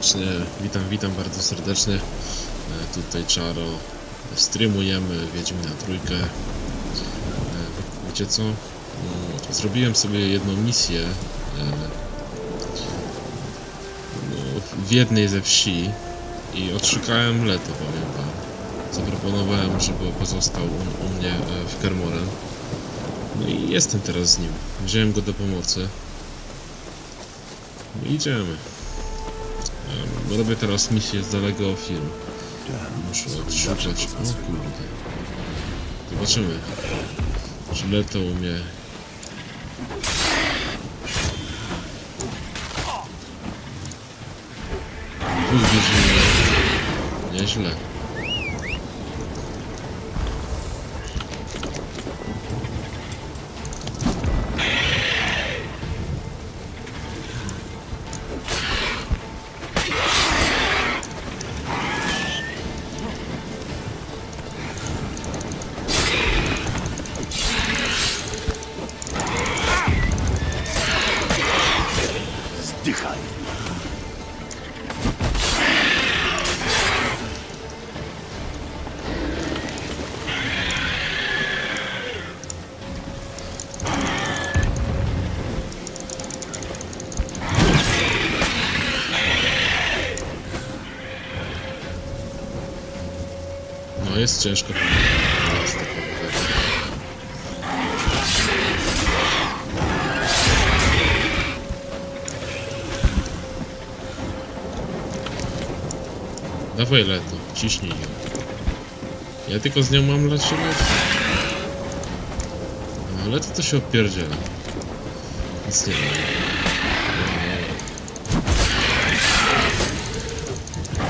serdecznie, witam, witam bardzo serdecznie. E, Tutaj Czaro. Streamujemy Wiedźmina trójkę. E, Wiecie co? Mm, Zrobiłem sobie jedną misję e, no, w jednej ze wsi i odszukałem Leto, powiem wam. Zaproponowałem, żeby pozostał u, u mnie w Kermoren. No i jestem teraz z nim. Wziąłem go do pomocy. No idziemy. Em, Robię teraz misję z dalego film. Muszę odszukać. O kurde. Zobaczymy. Czy Leto umie. Uj, Wiedźminie. Nieźle. Zdychaj. No jest ciężko. Dawaj Leto, ciśnij ją. Ja tylko z nią mam lać się. No Leto to się opierdziela. Nic nie ma.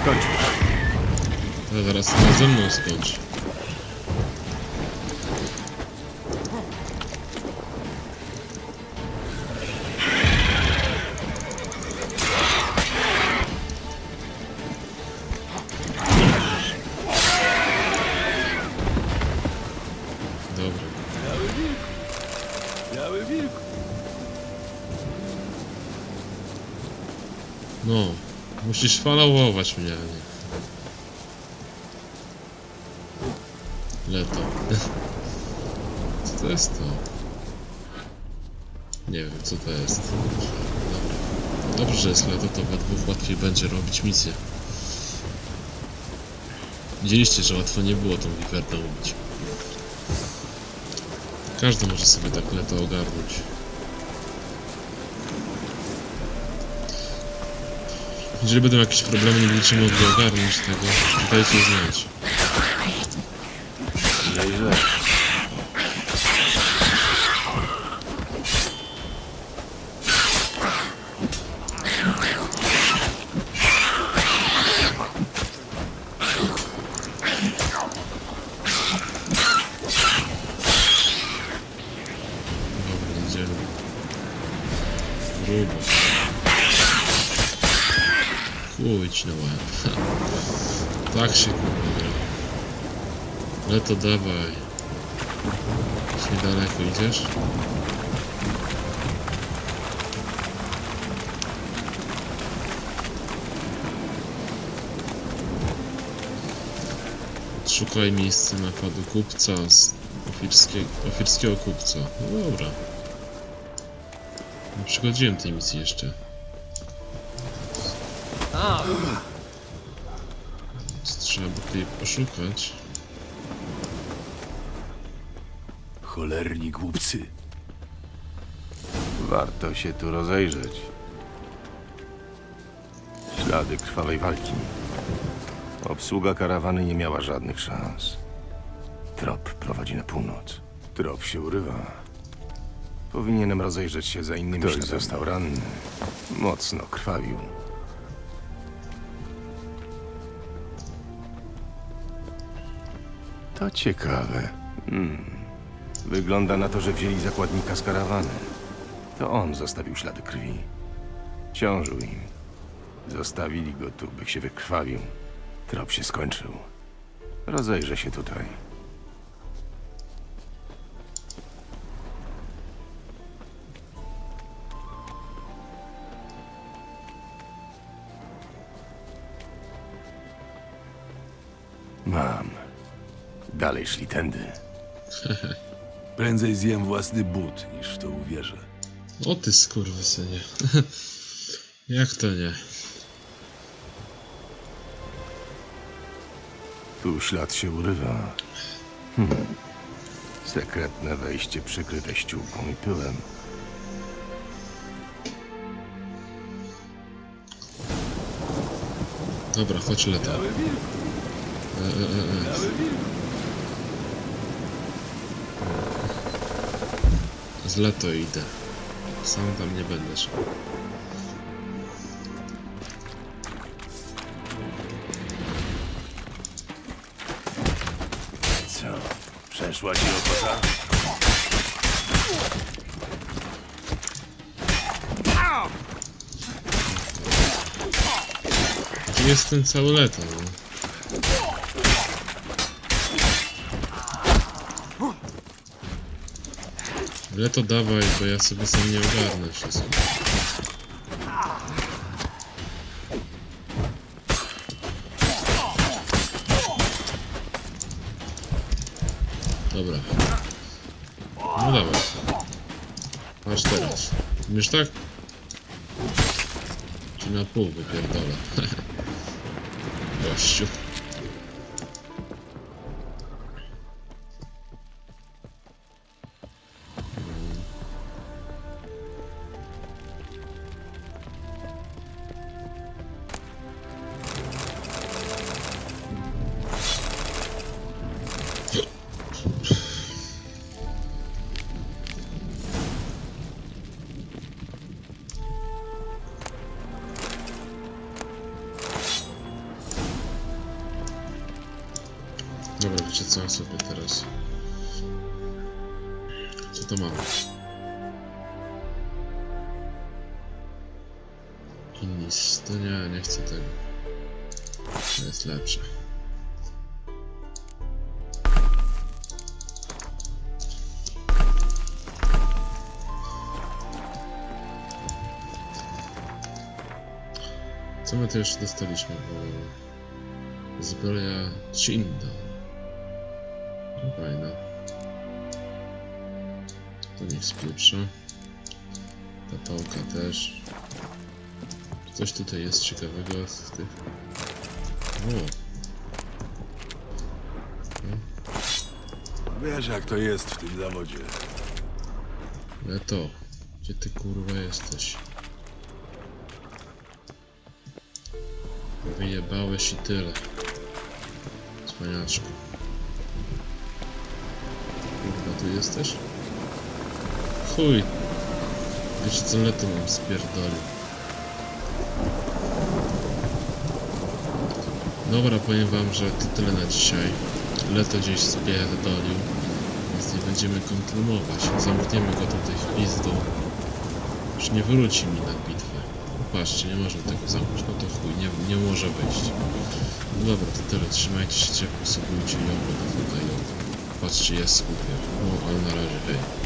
Kończ. Zaraz chyba ze mną skończy. No, musisz followować mnie, a nie. Leto. Co to jest to? Nie wiem, co to jest. Dobra. Dobrze, że jest leto, to we dwóch łatwiej będzie robić misję. Widzieliście, że łatwo nie było tą wiwernę ubić. Każdy może sobie tak leto ogarnąć. Jeżeli będą jakieś problemy, nie będziecie mogli ogarnąć tego, dajcie znać. Dobra, Tak się kurwa gra. Ale to dawaj. Już niedaleko idziesz? Szukaj miejsca napadu kupca z ofirskiego, ofirskiego kupca. No dobra. Nie przychodziłem tej misji jeszcze. Więc Trzeba by tutaj poszukać. Cholerni głupcy. Warto się tu rozejrzeć. Ślady krwawej walki. Obsługa karawany nie miała żadnych szans. Trop prowadzi na północ. Trop się urywa. Powinienem rozejrzeć się za innymi Ktoś śladami. został ranny. Mocno krwawił. To ciekawe. Hmm. Wygląda na to, że wzięli zakładnika z karawany. To on zostawił ślady krwi. Ciążył im. Zostawili go tu, by się wykrwawił. Trop się skończył. Rozejrzę się tutaj. Mam. Dalej szli tędy. Prędzej zjem własny but, niż w to uwierzę. O ty skurwysynie. Jak to nie? Tu ślad się urywa. Hmm. Sekretne wejście przykryte ściółką i pyłem. Dobra, chodź wilku, E, e, e, e. Z leto idę. Sam tam nie będę szedł. Co? Przeszła ci ochota? Gdzie jest ten cały leto, no? Leto dawaj, bo ja sobie sam nie ogarnę wszystko. Dobra. No dawaj. Masz teraz. Umiesz tak? Czy na pół wypierdolę? Gościu. Dobra, wiecie co sobie teraz? Co to mamy? Innis, to nie, nie chcę tego. To jest lepsze. Co my tu jeszcze dostaliśmy? Zbroja Chinda. To niech spieprza. Ta pałka też. Coś tutaj jest ciekawego z tych. O, Wiesz, jak to jest w tym zawodzie. ale to. Gdzie ty kurwa jesteś? Wyjebałeś i tyle. Cwaniaczku. Kurwa, tu jesteś? Chuj. Wiecie co leto mam spierdolił. Dobra, powiem wam, że to tyle na dzisiaj. Leto gdzieś spierdolił. Więc nie będziemy kontynuować. Zamkniemy go tutaj w pizdu. Już nie wróci mi na bitwę. Patrzcie, nie można tego zamknąć. No to chuj, nie, nie może wyjść. No dobra, to tyle. Trzymajcie się ciepło, subujcie ją, tutaj. Patrzcie, jest skupię. No, ale na razie, hej.